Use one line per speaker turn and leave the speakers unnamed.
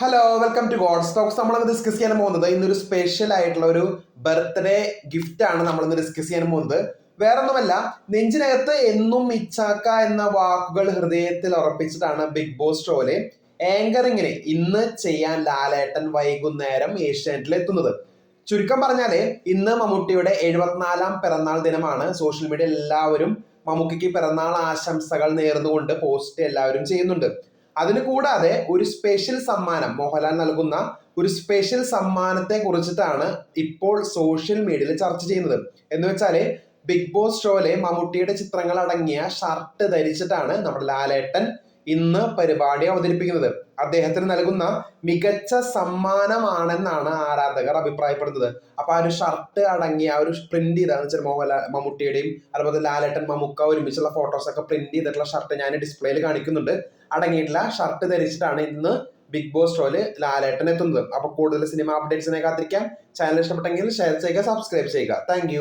Hello welcome to god stocks നമ്മൾ discuss ചെയ്യാൻ പോകുന്നത് ഇന്നൊരു സ്പെഷ്യൽ ആയിട്ടുള്ള ഒരു ബർത്ത്ഡേ ഗിഫ്റ്റ് ആണ് നമ്മൾ ഇന്ന് ഡിസ്കസ് ചെയ്യാൻ പോകുന്നത്. വേറൊന്നുമല്ല നെഞ്ചിനകത്ത് എന്നും ഇച്ചാക്ക എന്ന വാക്കുകൾ ഹൃദയത്തിൽ ഉറപ്പിച്ചിട്ടാണ് ബിഗ് ബോസ് ഷോയിലെ ആങ്കറിങ്ങിനെ ഇന്ന് ചെയ്യാൻ ലാലേട്ടൻ വൈകുന്നേരം ഏഷ്യാനെറ്റിൽ എത്തുന്നത്. ചുരുക്കം പറഞ്ഞാൽ ഇന്ന് മമ്മൂട്ടിയുടെ എഴുപത്തിനാലാം പിറന്നാൾ ദിനമാണ്. സോഷ്യൽ മീഡിയ എല്ലാവരും മമ്മൂക്കിക്ക് പിറന്നാൾ ആശംസകൾ നേർന്നുകൊണ്ട് പോസ്റ്റ് എല്ലാവരും ചെയ്യുന്നുണ്ട്. അതിന് കൂടാതെ ഒരു സ്പെഷ്യൽ സമ്മാനം മോഹൻലാൽ നൽകുന്ന ഒരു സ്പെഷ്യൽ സമ്മാനത്തെ കുറിച്ചിട്ടാണ് ഇപ്പോൾ സോഷ്യൽ മീഡിയയിൽ ചർച്ച ചെയ്യുന്നത്. എന്ന് വെച്ചാൽ ബിഗ് ബോസ് ഷോയിലെ മമ്മൂട്ടിയുടെ ചിത്രങ്ങൾ അടങ്ങിയ ഷർട്ട് ധരിച്ചിട്ടാണ് നമ്മുടെ ലാലേട്ടൻ ഇന്ന് പരിപാടി അവതരിപ്പിക്കുന്നത്. അദ്ദേഹത്തിന് നൽകുന്ന മികച്ച സമ്മാനമാണെന്നാണ് ആരാധകർ അഭിപ്രായപ്പെടുന്നത്. അപ്പൊ ആ ഒരു ഷർട്ട് അടങ്ങിയ ആ ഒരു പ്രിന്റ് ചെയ്ത വെച്ചാൽ മോഹൻലാൽ മമ്മൂട്ടിയുടെയും അതുപോലെ ലാലേട്ടൻ മമ്മൂക്ക ഒരുമിച്ചുള്ള ഫോട്ടോസ് ഒക്കെ പ്രിന്റ് ചെയ്തിട്ടുള്ള ഷർട്ട് ഞാൻ ഡിസ്പ്ലേയിൽ കാണിക്കുന്നുണ്ട്. അടങ്ങിയിട്ടുള്ള ഷർട്ട് ധരിച്ചിട്ടാണ് ഇന്ന് ബിഗ് ബോസ് ഷോയിൽ ലാലേട്ടൻ എത്തുന്നത്. അപ്പൊ കൂടുതൽ സിനിമ അപ്ഡേറ്റ്സിനെ കാത്തിരിക്കാം. ചാനൽ ഇഷ്ടപ്പെട്ടെങ്കിൽ ഷെയർ ചെയ്യുക സബ്സ്ക്രൈബ് ചെയ്യുക. താങ്ക്